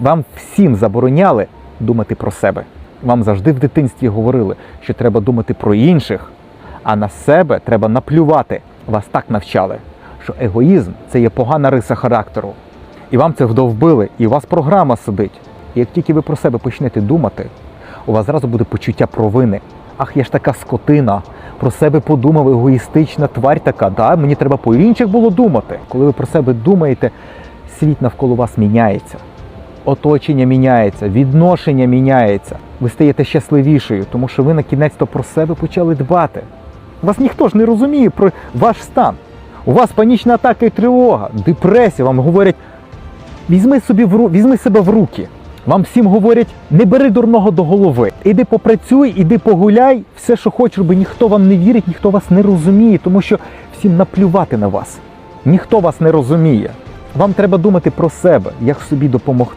Вам всім забороняли думати про себе. Вам завжди в дитинстві говорили, що треба думати про інших, а на себе треба наплювати. Вас так навчали, що егоїзм це є погана риса характеру. І вам це вдовбили, і у вас програма сидить. І як тільки ви про себе почнете думати, у вас зразу буде почуття провини. Ах, я ж така скотина, про себе подумав, егоїстична тварь така, да? мені треба по інших було думати. Коли ви про себе думаєте, світ навколо вас міняється. Оточення міняється, відношення міняється. Ви стаєте щасливішою, тому що ви на кінець то про себе почали дбати. Вас ніхто ж не розуміє про ваш стан. У вас панічна атака і тривога, депресія. Вам говорять, візьми, собі в візьми себе в руки. Вам всім говорять, не бери дурного до голови. Іди попрацюй, іди погуляй, все, що хочеш, бо ніхто вам не вірить, ніхто вас не розуміє, тому що всім наплювати на вас. Ніхто вас не розуміє. Вам треба думати про себе, як собі допомогти.